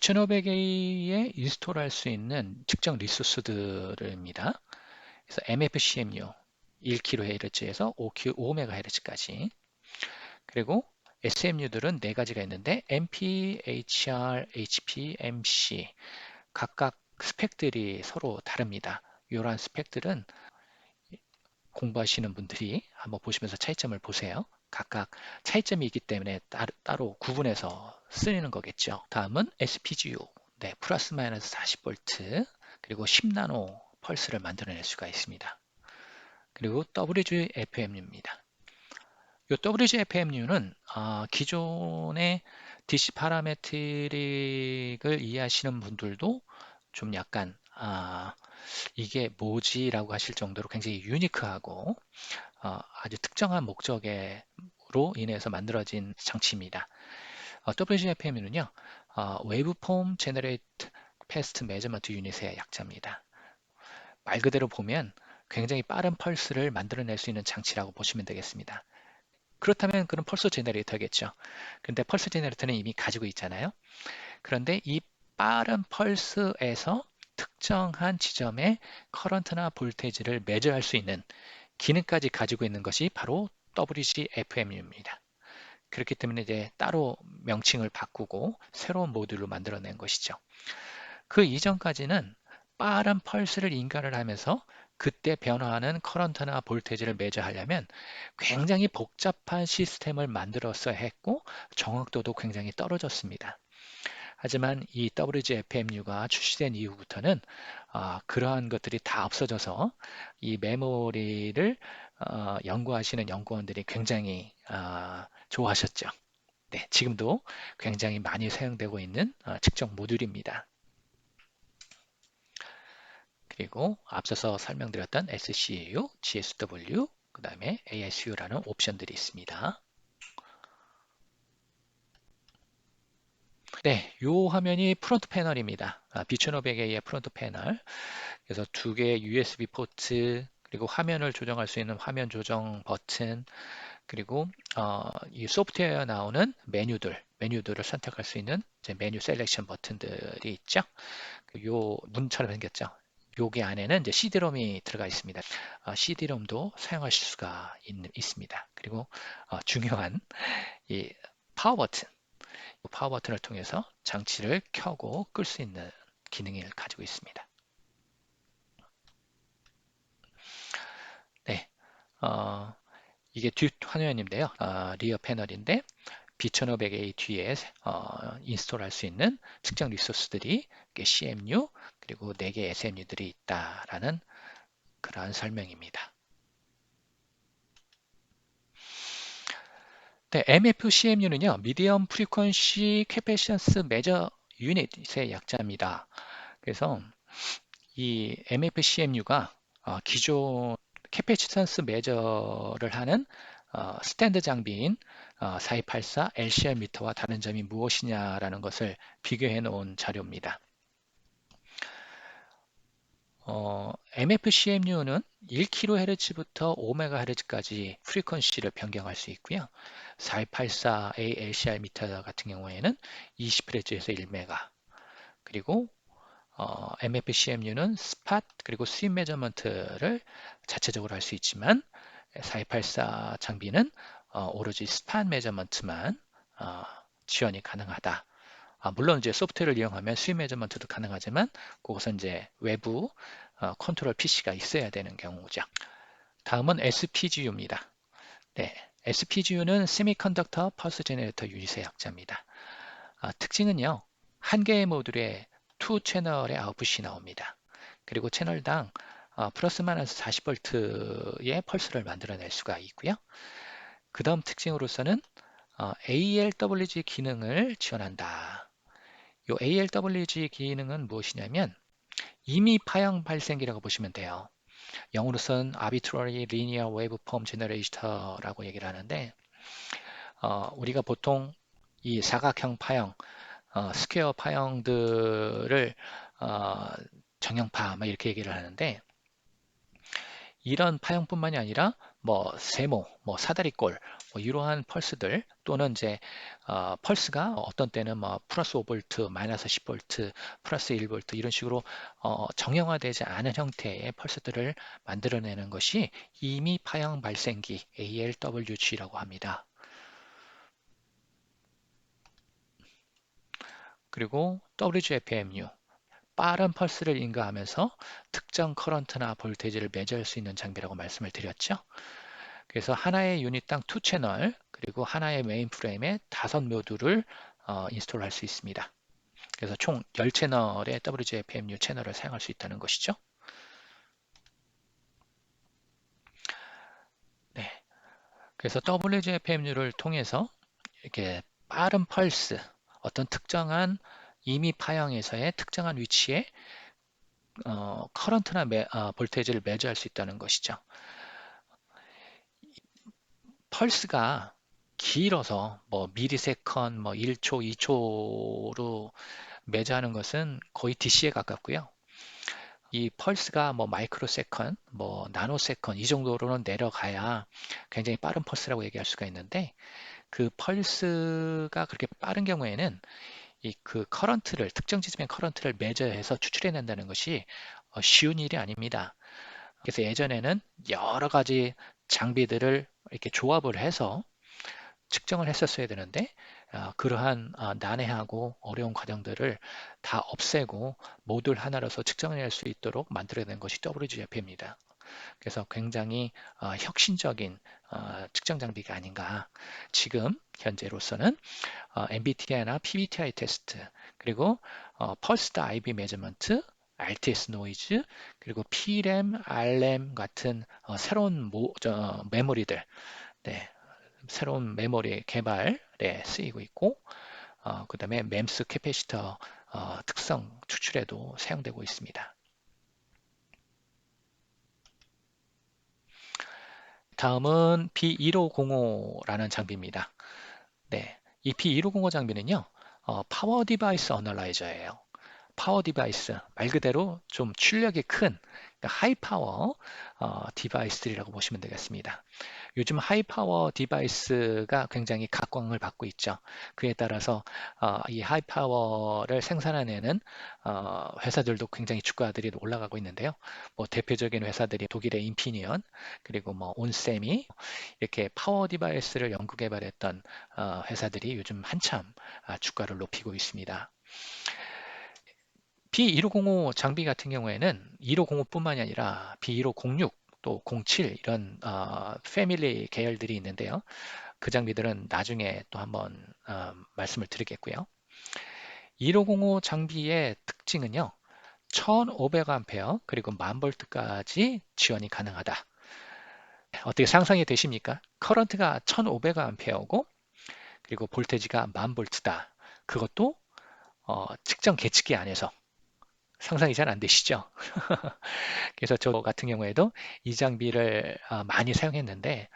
B1500A에 인스톨할 수 있는 측정 리소스들입니다. 그래서 MFCMU 1kHz에서 5Q 5MHz까지 그리고 SMU들은 네 가지가 있는데 MP, HR, HP, MC 각각 스펙들이 서로 다릅니다. 이러한 스펙들은 공부하시는 분들이 한번 보시면서 차이점을 보세요. 각각 차이점이 있기 때문에 따로, 구분해서 쓰이는 거겠죠. 다음은 SPGU, 네, 플러스 마이너스 40V 그리고 10나노 펄스를 만들어낼 수가 있습니다. 그리고 WGFMU입니다. 이 WGFMU는 어, 기존의 DC 파라메트릭을 이해하시는 분들도 좀 약간 아, 이게 뭐지라고 하실 정도로 굉장히 유니크하고 어, 아주 특정한 목적으로 인해서 만들어진 장치입니다. 어, WGFMU는요, 어, Waveform Generate Fast Measurement Unit의 약자입니다. 말 그대로 보면 굉장히 빠른 펄스를 만들어낼 수 있는 장치라고 보시면 되겠습니다. 그렇다면 그런 펄스 제너레이터겠죠. 근데 펄스 제너레이터는 이미 가지고 있잖아요. 그런데 이 빠른 펄스에서 특정한 지점의 커런트나 볼테이지를 매저할 수 있는 기능까지 가지고 있는 것이 바로 WGFMU입니다. 그렇기 때문에 이제 따로 명칭을 바꾸고 새로운 모듈로 만들어낸 것이죠. 그 이전까지는 빠른 펄스를 인가를 하면서 그때 변화하는 커런트나 볼테이지를 매저하려면 굉장히 복잡한 시스템을 만들었어야 했고 정확도도 굉장히 떨어졌습니다. 하지만 이 WGFMU가 출시된 이후부터는 어, 그러한 것들이 다 없어져서 이 메모리를 어, 연구하시는 연구원들이 굉장히 어, 좋아하셨죠. 네, 지금도 굉장히 많이 사용되고 있는 어, 측정 모듈입니다. 그리고 앞서서 설명드렸던 SCU, GSW, 그 다음에 ASU라는 옵션들이 있습니다. 네, 이 화면이 프론트 패널입니다. 아, B1500A의 프론트 패널. 그래서 두 개의 USB 포트, 그리고 화면을 조정할 수 있는 화면 조정 버튼, 그리고 어, 이 소프트웨어 나오는 메뉴들, 메뉴들을 선택할 수 있는 메뉴 셀렉션 버튼들이 있죠. 그요 문처럼 생겼죠. 여기 안에는 이제 CD롬이 들어가 있습니다. 어, CD롬도 사용하실 수가 있, 있습니다. 그리고 어, 중요한 이 파워 버튼, 파워 버튼을 통해서 장치를 켜고 끌 수 있는 기능을 가지고 있습니다. 네, 어, 이게 뒷 화면인데요. 어, 리어 패널인데 B1500A 뒤에 어, 인스톨할 수 있는 측정 리소스들이 CMU 그리고 4개 SMU들이 있다라는 그러한 설명입니다. 네, MFCMU는요, Medium Frequency Capacitance Measure Unit의 약자입니다. 그래서 이 MFCMU가 어, 기존 캐패시턴스 매저를 하는 어, 스탠드 장비인 어, 4284 LCR 미터와 다른 점이 무엇이냐라는 것을 비교해 놓은 자료입니다. 어, MFCMU는 1kHz부터 5MHz까지 프리퀀시를 변경할 수 있고요. 4284A LCR 미터 같은 경우에는 20Hz에서 1메가 그리고 어, MFCMU는 스팟 그리고 스윙 매저먼트를 자체적으로 할 수 있지만 4284 장비는 어, 오로지 스팟 매저먼트만 어, 지원이 가능하다. 아, 물론 이제 소프트웨어를 이용하면 스윙 매저먼트도 가능하지만 그것은 이제 외부 어, 컨트롤 PC가 있어야 되는 경우죠. 다음은 SPGU입니다. 네, SPGU는 세미컨덕터 퍼스 제네레이터 유닛의 약자입니다. 아, 특징은요. 한 개의 모듈에 투 채널의 아웃풋이 나옵니다. 그리고 채널당 어, 플러스 마이너스 40V의 펄스를 만들어낼 수가 있고요. 그 다음 특징으로서는 어, ALWG 기능을 지원한다. 이 ALWG 기능은 무엇이냐면 이미 파형 발생기라고 보시면 돼요. 영어로서는 Arbitrary Linear Waveform Generator라고 얘기를 하는데 어, 우리가 보통 이 사각형 파형, 어, 스퀘어 파형들을 어, 정형파 막 이렇게 얘기를 하는데 이런 파형뿐만이 아니라 뭐 세모, 뭐 사다리꼴, 뭐 이러한 펄스들 또는 이제 어, 펄스가 어떤 때는 뭐 플러스 5볼트, 마이너스 10볼트, 플러스 1볼트 이런 식으로 어, 정형화되지 않은 형태의 펄스들을 만들어내는 것이 이미 파형 발생기 ALWG라고 합니다. 그리고 WGFMU 빠른 펄스를 인가하면서 특정 커런트나 볼테이지를 매제할 수 있는 장비라고 말씀을 드렸죠. 그래서 하나의 유닛당 2채널 그리고 하나의 메인 프레임에 다섯 모듈을 어, 인스톨할 수 있습니다. 그래서 총 10채널의 WGFMU 채널을 사용할 수 있다는 것이죠. 네. 그래서 WGFMU를 통해서 이렇게 빠른 펄스, 어떤 특정한 이미 파형에서의 특정한 위치에 어, 커런트나 매, 어, 볼테이지를 매주할 수 있다는 것이죠. 펄스가 길어서 뭐 미리세컨, 뭐 1초, 2초로 매주하는 것은 거의 DC에 가깝고요. 이 펄스가 뭐 마이크로세컨, 뭐 나노세컨 이 정도로는 내려가야 굉장히 빠른 펄스라고 얘기할 수가 있는데 그 펄스가 그렇게 빠른 경우에는 이 그 커런트를 특정 지점의 커런트를 매저해서 추출해낸다는 것이 어, 쉬운 일이 아닙니다. 그래서 예전에는 여러 가지 장비들을 이렇게 조합을 해서 측정을 했었어야 되는데 어, 그러한 어, 난해하고 어려운 과정들을 다 없애고 모듈 하나로서 측정해낼 수 있도록 만들어낸 것이 WGF입니다. 그래서 굉장히 어, 혁신적인 어, 측정 장비가 아닌가. 지금 현재로서는 어, MBTI나 PBTI 테스트 그리고 어, 펄스드 IB 매저먼트 RTS 노이즈 그리고 PRAM, RRAM 같은 어, 새로운 모, 저, 메모리들 네, 새로운 메모리 개발에 쓰이고 있고 어, 그 다음에 MEMS 캐패시터 어, 특성 추출에도 사용되고 있습니다. 다음은 B1505라는 장비입니다. 네, 이 B1505 장비는요, 어, 파워 디바이스 어널라이저예요. 파워 디바이스 말 그대로 좀 출력이 큰 그러니까 하이 파워 어, 디바이스들이라고 보시면 되겠습니다. 요즘 하이 파워 디바이스가 굉장히 각광을 받고 있죠. 그에 따라서 어, 이 하이 파워를 생산해내는 어, 회사들도 굉장히 주가들이 올라가고 있는데요. 뭐 대표적인 회사들이 독일의 인피니언 그리고 뭐 온세미 이렇게 파워 디바이스를 연구 개발했던 어, 회사들이 요즘 한참 아, 주가를 높이고 있습니다. B1505 장비 같은 경우에는 1505뿐만이 아니라 B1506 또 07 이런 어, 패밀리 계열들이 있는데요. 그 장비들은 나중에 또 한번 어, 말씀을 드리겠고요. 1505 장비의 특징은요. 1500A 그리고 1000V까지 지원이 가능하다. 어떻게 상상이 되십니까? 커런트가 1500A고 그리고 볼테지가 1000V다. 그것도 어, 측정 계측기 안에서 상상이 잘 안 되시죠? 그래서 저 같은 경우에도 이 장비를 어, 많이 사용했는데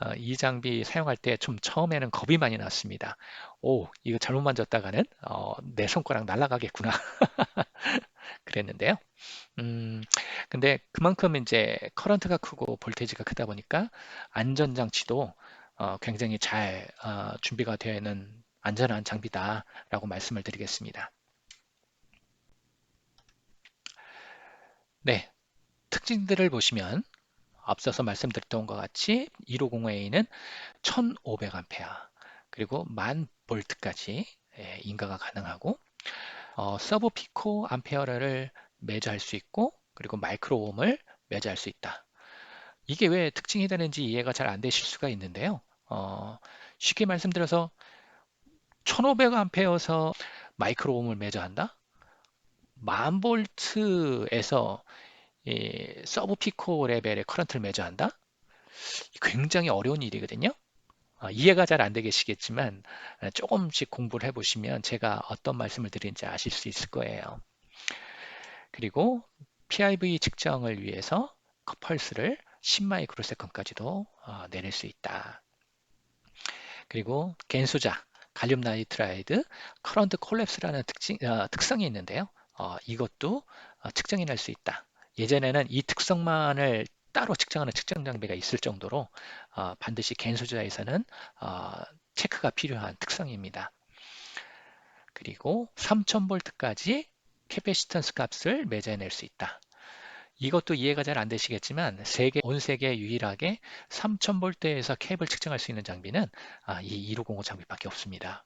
어, 이 장비 사용할 때 좀 처음에는 겁이 많이 났습니다. 오, 이거 잘못 만졌다가는 어, 내 손가락 날아가겠구나. 그랬는데요. 음, 근데 그만큼 이제 커런트가 크고 볼테이지가 크다 보니까 안전장치도 어, 굉장히 잘 어, 준비가 되어 있는 안전한 장비다라고 말씀을 드리겠습니다. 네, 특징들을 보시면 앞서서 말씀드렸던 것 같이 1505A는 1500A 그리고 1000V까지 예, 인가가 가능하고 어, 서브 피코 암페어를 매주할 수 있고 그리고 마이크로옴을 매주할 수 있다. 이게 왜 특징이 되는지 이해가 잘 안 되실 수가 있는데요. 어, 쉽게 말씀드려서 1500A에서 마이크로옴을 매저한다? 만 볼트에서 서브 피코 레벨의 커런트를 매저한다? 굉장히 어려운 일이거든요. 어, 이해가 잘 안 되시겠지만 어, 조금씩 공부를 해보시면 제가 어떤 말씀을 드리는지 아실 수 있을 거예요. 그리고 PIV 측정을 위해서 펄스를 10마이크로세컨까지도 어, 내릴 수 있다. 그리고 겐소자, 갈륨 나이트라이드, 커런트 콜랩스라는 특징, 어, 특성이 있는데요. 어, 이것도 어, 측정해낼 수 있다. 예전에는 이 특성만을 따로 측정하는 측정 장비가 있을 정도로 어, 반드시 개인 소지자에서는 어, 체크가 필요한 특성입니다. 그리고 3000V까지 캐패시턴스 값을 매겨낼 수 있다. 이것도 이해가 잘 안 되시겠지만 세계 온 세계 유일하게 3000V에서 캡을 측정할 수 있는 장비는 아, 이 2505 장비밖에 없습니다.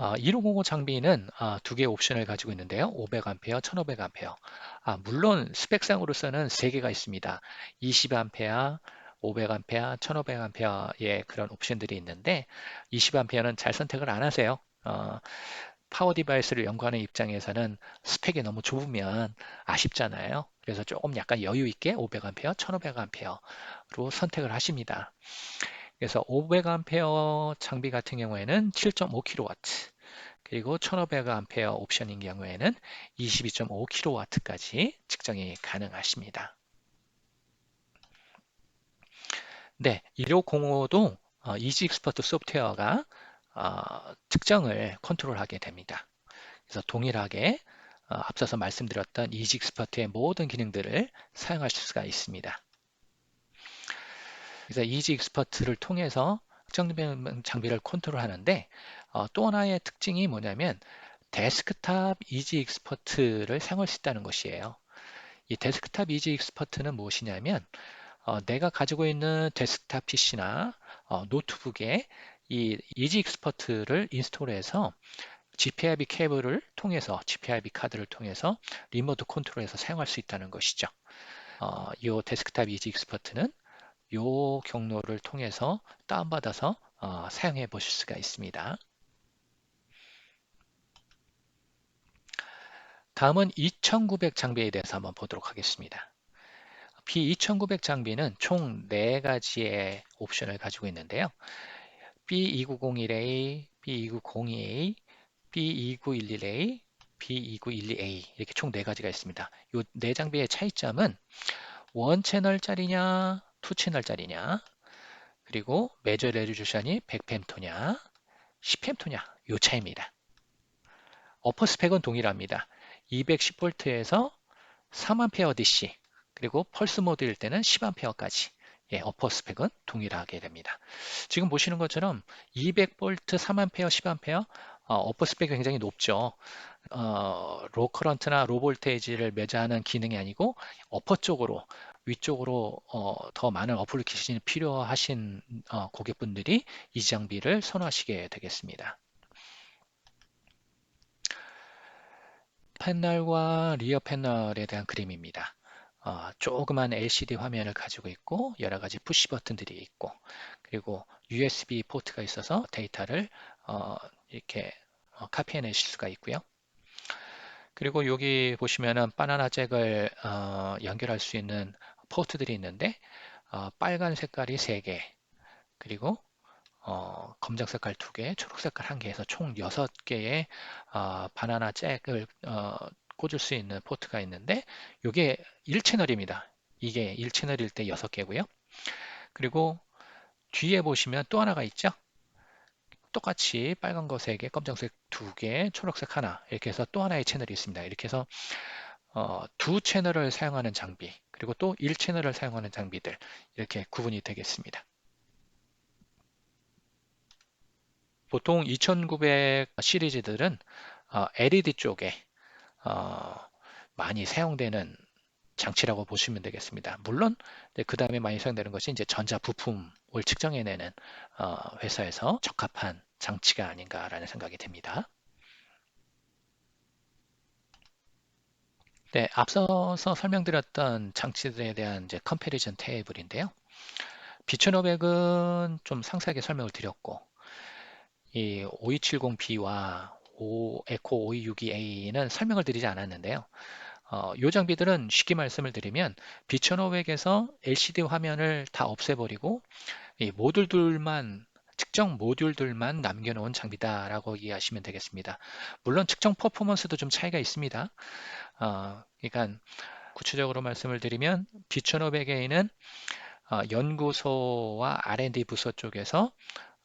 아, 1505 장비는 아, 두 개의 옵션을 가지고 있는데요. 500A, 1500A. 아, 물론 스펙상으로서는 세 개가 있습니다. 20A, 500A, 1500A의 그런 옵션들이 있는데 20A는 잘 선택을 안 하세요. 어, 파워 디바이스를 연구하는 입장에서는 스펙이 너무 좁으면 아쉽잖아요. 그래서 조금 약간 여유 있게 500A, 1500A로 선택을 하십니다. 그래서 500A 장비 같은 경우에는 7.5kW 그리고 1500A 옵션인 경우에는 22.5kW까지 측정이 가능하십니다. 네, 1505도 이지 익스퍼트 소프트웨어가 어, 측정을 컨트롤하게 됩니다. 그래서 동일하게 어, 앞서서 말씀드렸던 이지 익스퍼트의 모든 기능들을 사용하실 수가 있습니다. 그래서 이지 익스퍼트를 통해서 측정 장비를 컨트롤하는데 어, 또 하나의 특징이 뭐냐면 데스크탑 이지 익스퍼트를 사용할 수 있다는 것이에요. 이 데스크탑 이지 익스퍼트는 무엇이냐면 어, 내가 가지고 있는 데스크탑 PC나 어, 노트북에 이 이지 익스퍼트를 인스톨해서 GPIB 케이블을 통해서 GPIB 카드를 통해서 리모트 컨트롤해서 사용할 수 있다는 것이죠. 어, 이 데스크탑 이지 익스퍼트는 이 경로를 통해서 다운받아서 어, 사용해 보실 수가 있습니다. 다음은 2900 장비에 대해서 한번 보도록 하겠습니다. B2900 장비는 총 4가지의 옵션을 가지고 있는데요. B2901A, B2902A, B2911A, B2912A 이렇게 총 4가지가 있습니다. 이 4장비의 차이점은 원 채널짜리냐, 투 채널짜리냐, 그리고 메저 레리주션이 100펜토냐, 10펜토냐 이 차이입니다. 어퍼 스펙은 동일합니다. 210V에서 3A DC 그리고 펄스 모드일 때는 10A까지 예, 어퍼 스펙은 동일하게 됩니다. 지금 보시는 것처럼 200V 3A, 10A 어, 어퍼 스펙이 굉장히 높죠. 어, 로 커런트나 로 볼테이지를 매저하는 기능이 아니고 어퍼 쪽으로 위쪽으로 어, 더 많은 어플리케이션이 필요하신 어, 고객분들이 이 장비를 선호하시게 되겠습니다. 패널과 리어 패널에 대한 그림입니다. 어, 조그만 LCD 화면을 가지고 있고 여러 가지 푸시 버튼들이 있고 그리고 USB 포트가 있어서 데이터를 어, 이렇게 어, 카피해내실 수가 있고요. 그리고 여기 보시면은 바나나 잭을 어, 연결할 수 있는 포트들이 있는데 어, 빨간 색깔이 3개 그리고 어, 검정 색깔 2개, 초록 색깔 1개 해서 총 6개의 어, 바나나 잭을 어, 꽂을 수 있는 포트가 있는데 이게 1채널입니다. 이게 1채널일 때 6개고요. 그리고 뒤에 보시면 또 하나가 있죠. 똑같이 빨간 거 3개, 검정색 2개, 초록색 하나 이렇게 해서 또 하나의 채널이 있습니다. 이렇게 해서 어, 두 채널을 사용하는 장비 그리고 또 1채널을 사용하는 장비들 이렇게 구분이 되겠습니다. 보통 2900 시리즈들은 어, LED 쪽에 어, 많이 사용되는 장치라고 보시면 되겠습니다. 물론 그 다음에 많이 사용되는 것이 이제 전자 부품을 측정해내는 어, 회사에서 적합한 장치가 아닌가라는 생각이 듭니다. 네, 앞서서 설명드렸던 장치들에 대한 이제 컴패리전 테이블인데요. B1500은 좀 상세하게 설명을 드렸고 이 5270B와 오, 에코 5262A는 설명을 드리지 않았는데요. 어, 이 장비들은 쉽게 말씀을 드리면 B1500에서 LCD 화면을 다 없애버리고 이 모듈들만 측정 모듈들만 남겨놓은 장비다라고 이해하시면 되겠습니다. 물론 측정 퍼포먼스도 좀 차이가 있습니다. 어, 그러니까 구체적으로 말씀을 드리면 B1500A는 어, 연구소와 R&D 부서 쪽에서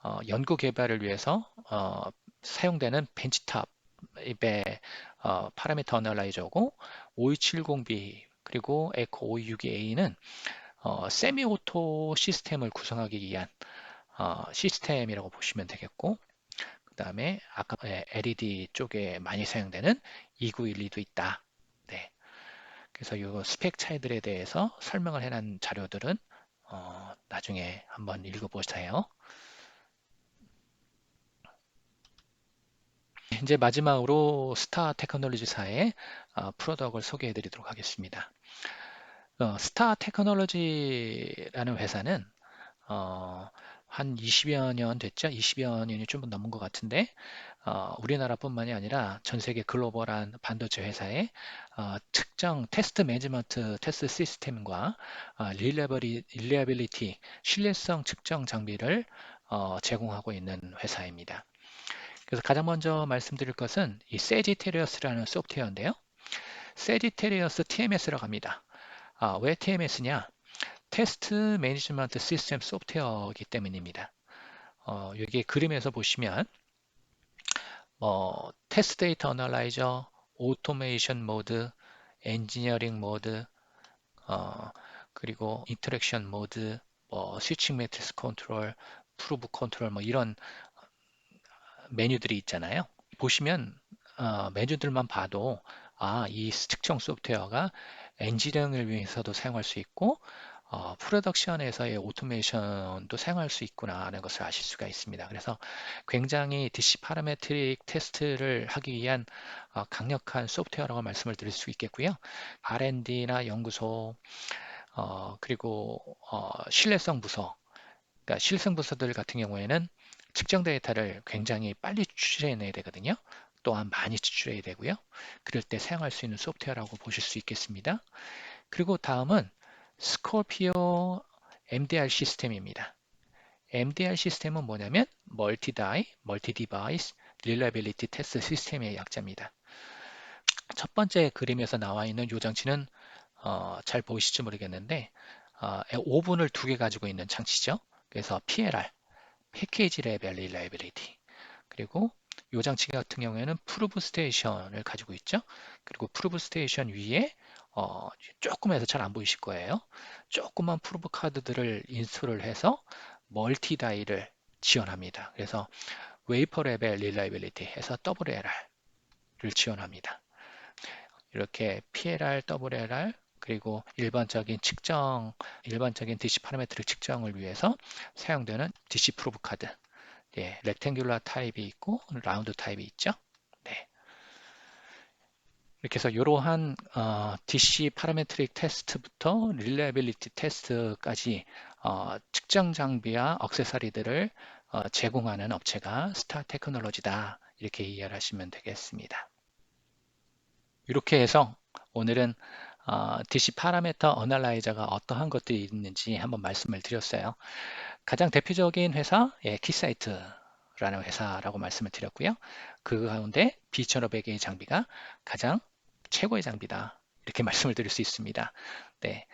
어, 연구 개발을 위해서 어, 사용되는 벤치탑에 어, 파라미터 어널라이저고 5270B 그리고 에코 5262A는 어, 세미 오토 시스템을 구성하기 위한 어, 시스템이라고 보시면 되겠고 그 다음에 아까 LED 쪽에 많이 사용되는 2912도 있다. 네. 그래서 이 스펙 차이들에 대해서 설명을 해놓은 자료들은 어, 나중에 한번 읽어보세요. 이제 마지막으로 스타 테크놀로지사의 어, 프로덕을 소개해 드리도록 하겠습니다. 어, 스타 테크놀로지라는 회사는 어, 한 20여 년 됐죠? 20여 년이 좀 넘은 것 같은데 어, 우리나라뿐만이 아니라 전 세계 글로벌한 반도체 회사에 어, 특정 테스트 매니지먼트 테스트 시스템과 어, 릴리아빌리티 신뢰성 측정 장비를 어, 제공하고 있는 회사입니다. 그래서 가장 먼저 말씀드릴 것은 이 세지테리어스라는 소프트웨어인데요. 세지테리어스 TMS라고 합니다. 아, 왜 TMS냐? 테스트 매니지먼트 시스템 소프트웨어이기 때문입니다. 어, 여기 그림에서 보시면 뭐 테스트 데이터 어널라이저, 오토메이션 모드, 엔지니어링 모드, 어, 그리고 인터랙션 모드, 뭐 스위칭 매트리스 컨트롤, 프루브 컨트롤 뭐 이런 메뉴들이 있잖아요. 보시면 어, 메뉴들만 봐도 아, 이 특정 소프트웨어가 엔지니어링을 위해서도 사용할 수 있고 어, 프로덕션에서의 오토메이션도 사용할 수 있구나 하는 것을 아실 수가 있습니다. 그래서 굉장히 DC 파라메트릭 테스트를 하기 위한 어, 강력한 소프트웨어라고 말씀을 드릴 수 있겠고요. R&D나 연구소 어, 그리고 어, 신뢰성 부서 그러니까 신뢰성 부서들 같은 경우에는 측정 데이터를 굉장히 빨리 추출해내야 되거든요. 또한 많이 추출해야 되고요. 그럴 때 사용할 수 있는 소프트웨어라고 보실 수 있겠습니다. 그리고 다음은 스콜피오 MDR 시스템입니다. MDR 시스템은 뭐냐면 멀티 다이, 멀티 디바이스, 릴라빌리티 테스트 시스템의 약자입니다. 첫 번째 그림에서 나와 있는 요 장치는 어, 잘 보이실지 모르겠는데 어, 오븐을 두 개 가지고 있는 장치죠. 그래서 PLR, 패키지 레벨 릴라이빌리티 그리고 요 장치 같은 경우에는 프루브 스테이션을 가지고 있죠. 그리고 프루브 스테이션 위에 어, 조금 해서 잘 안 보이실 거예요. 조그만 프루브 카드들을 인스톨을 해서 멀티 다이를 지원합니다. 그래서 웨이퍼 레벨 릴라이빌리티 해서 WLR을 지원합니다. 이렇게 PLR, WLR 그리고 일반적인 측정, 일반적인 DC 파라메트릭 측정을 위해서 사용되는 DC 프로브 카드, 예, 렉탱귤라 타입이 있고 라운드 타입이 있죠. 네. 이렇게 해서 이러한 어, DC 파라메트릭 테스트부터 릴레빌리티 테스트까지 어, 측정 장비와 억세사리들을 어, 제공하는 업체가 스타 테크놀로지다 이렇게 이해를 하시면 되겠습니다. 이렇게 해서 오늘은 어, DC 파라메터 어널라이저가 어떠한 것들이 있는지 한번 말씀을 드렸어요. 가장 대표적인 회사, 예, 키사이트 라는 회사라고 말씀을 드렸고요. 그 가운데 B1500의 장비가 가장 최고의 장비다. 이렇게 말씀을 드릴 수 있습니다. 네.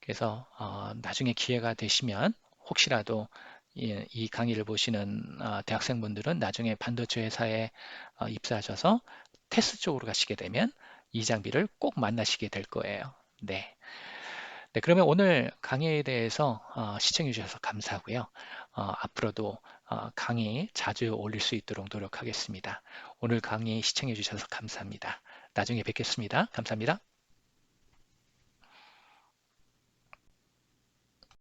그래서 어, 나중에 기회가 되시면 혹시라도 이, 이 강의를 보시는 어, 대학생분들은 나중에 반도체 회사에 어, 입사하셔서 테스트 쪽으로 가시게 되면 이 장비를 꼭 만나시게 될 거예요. 네. 네, 그러면 오늘 강의에 대해서 어, 시청해 주셔서 감사하고요. 어, 앞으로도 어, 강의 자주 올릴 수 있도록 노력하겠습니다. 오늘 강의 시청해 주셔서 감사합니다. 나중에 뵙겠습니다. 감사합니다.